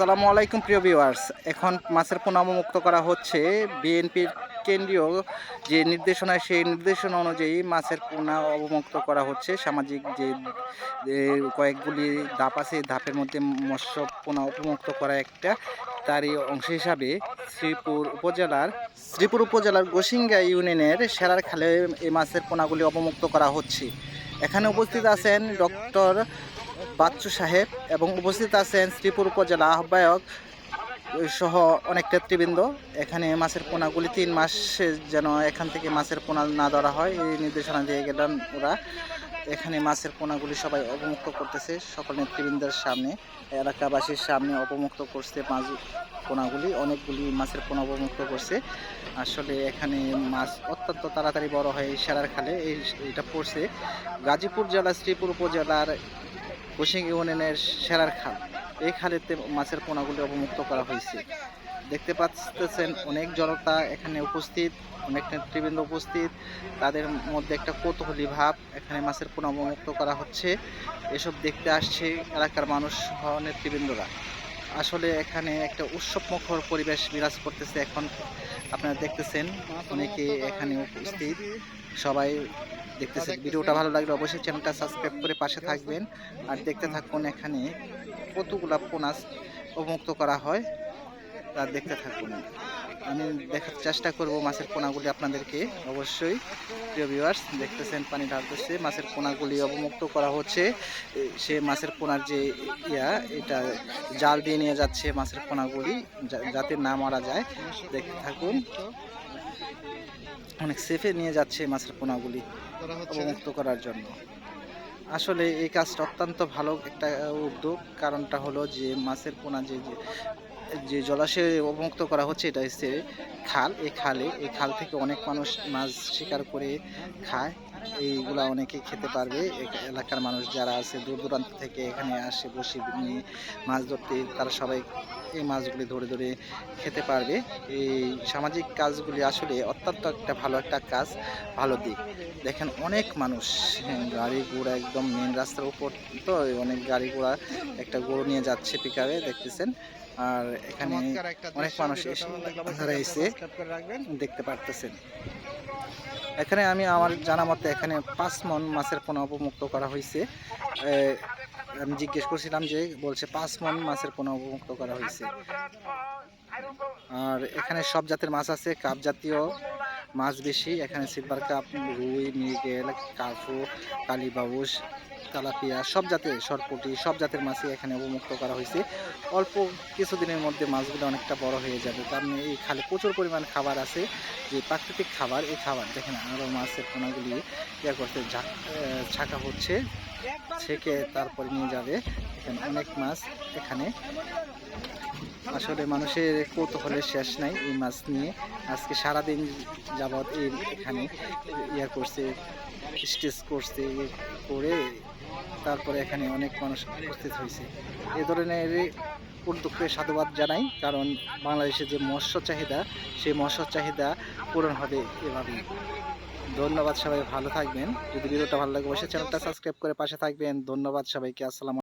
আসসালামু আলাইকুম, প্রিয় ভিউয়ার্স এখন মাছের পোনা মুক্ত করা হচ্ছে বিএনপির কেন্দ্রীয় যে নির্দেশনা, সেই নির্দেশনা অনুযায়ী মাছের পোনা অবমুক্ত করা হচ্ছে। সামাজিক যে কয়েকগুলি ধাপ আছে ধাপের মধ্যে মৎস্য পোনা অবমুক্ত করা একটা। তারই অংশ হিসাবে শ্রীপুর উপজেলার শ্রীপুর উপজেলার গোসিঙ্গা ইউনিয়নের সেরার খালে এই মাছের পোনাগুলি অবমুক্ত করা হচ্ছে। এখানে উপস্থিত আছেন ডক্টর বাচ্চু সাহেব এবং উপস্থিত আছেন শ্রীপুর উপজেলা আহ্বায়ক সহ অনেক নেতৃবৃন্দ। এখানে মাছের পোনাগুলি তিন মাস যেন এখান থেকে মাছের পোনা না ধরা হয়, এই নির্দেশনা দিয়ে গেলেন ওরা। এখানে মাছের পোনাগুলি সবাই অবমুক্ত করতেছে, সকল নেতৃবৃন্দের সামনে। এলাকাবাসীর সামনে অবমুক্ত করছে মাছ পোনাগুলি, অনেকগুলি মাছের পোনা অবমুক্ত করছে। আসলে এখানে মাছ অত্যন্ত তাড়াতাড়ি বড় হয় সেরার খালে এই এটা পড়ছে। গাজীপুর জেলা, শ্রীপুর উপজেলার কুশিং ইউনিয়নের সেরার খাল। এই খালেতে মাছের পোনাগুলি অবমুক্ত করা হয়েছে। দেখতে পাচ্ছেন অনেক জনতা এখানে উপস্থিত, অনেক নেতৃবৃন্দ উপস্থিত। তাদের মধ্যে একটা কৌতূহলী ভাব, এখানে মাছের পোনা অবমুক্ত করা হচ্ছে। এসব দেখতে আসছে এলাকার মানুষ নেতৃবৃন্দরা। আসলে এখানে একটা উৎসবমুখর পরিবেশ বিরাজ করতেছে এখন। আপনারা দেখতেছেন, অনেকে এখানে উপস্থিত। সবাই দেখতেছেন। ভিডিওটা ভালো লাগলে অবশ্যই চ্যানেলটা সাবস্ক্রাইব করে পাশে থাকবেন। আর দেখতে থাকুন এখানে কতগুলা পোনাস অবমুক্ত করা হয়। তা দেখতে থাকুন। আমি দেখার চেষ্টা করব মাছের পোনাগুলি আপনাদেরকে। অবশ্যই প্রিয় ভিউয়ার্স দেখতেছেন পানি ঢালতেছে। মাছের পোনাগুলি অবমুক্ত করা হচ্ছে। সে মাছের পোনার যে ইয়া এটা জাল দিয়ে নিয়ে যাচ্ছে মাছের পোনাগুলি যা- যাতে না মারা যায়। দেখতে থাকুন। অনেক সেফে নিয়ে যাচ্ছে মাছের পোনাগুলি অবমুক্ত করার জন্য। আসলে এই কাজটা অত্যন্ত ভালো একটা উদ্যোগ। কারণটা হলো যে মাছের পোনা যে যে- যে জলাশয়ে অবমুক্ত করা হচ্ছে এটা হচ্ছে খাল। এই খালে এই খাল থেকে অনেক মানুষ মাছ শিকার করে খায়। এইগুলা অনেকে খেতে পারবে। এলাকার মানুষ যারা আছে দূর দূরান্ত থেকে এখানে আসে বসে নিয়ে মাছ ধরতে তারা সবাই এই মাছগুলি ধরে ধরে খেতে পারবে। এই সামাজিক কাজগুলি আসলে অত্যন্ত একটা ভালো একটা কাজ ভালো দিক। দেখেন অনেক মানুষ হ্যাঁ, গাড়ি ঘোড়া একদম মেন রাস্তার উপর তো অনেক গাড়ি ঘোড়া একটা গরু নিয়ে যাচ্ছে পিকারে দেখতেছেন। আর এখানে অনেক মানুষ এসে দেখতে পারতেছেন। এখানে আমি আমার জানা মতে এখানে পাঁচ মন মাছের পোনা উপমুক্ত করা হয়েছে। আমি জিজ্ঞেস করছিলাম যে, বলছে পাঁচ মন মাছের পোনা উপমুক্ত করা হয়েছে। আর এখানে সব জাতের মাছ আছে, কাপ জাতীয় মাছ বেশি, এখানে সিলভার কাপ রুই, মৃগেল কার্ফু কালীবাউস, তেলাপিয়া, সব জাতের সরপুটি, সব জাতের মাছই এখানে অবমুক্ত করা হয়েছে। অল্প কিছুদিনের মধ্যে মাছগুলো অনেকটা বড় হয়ে যাবে। কারণ এই খালে প্রচুর পরিমাণ খাবার আছে। যে প্রাকৃতিক খাবার, এই খাবার, দেখেন আরও মাছের পোনাগুলি ইয়ে করতে ছাকা হচ্ছে, ছেঁকে তারপরে নিয়ে যাবে। এখানে অনেক মাছ এখানে। আসলে মানুষের কৌতূহলের শেষ নাই এই মাছ নিয়ে। আজকে সারাদিন যাবৎ এই এখানে ইয়া করছে স্টেজ করছে করে তারপরে এখানে অনেক মানুষ উপস্থিত হয়েছে। এ ধরনের উদ্যোগকে সাধুবাদ জানাই, কারণ বাংলাদেশে যে মৎস্য চাহিদা, সেই মৎস্য চাহিদা পূরণ হবে এভাবেই। ধন্যবাদ সবাই, ভালো থাকবেন। যদি ভিডিওটা ভালো লাগে, অবশ্যই চ্যানেলটা সাবস্ক্রাইব করে পাশে থাকবেন। ধন্যবাদ সবাইকে, আসসালাম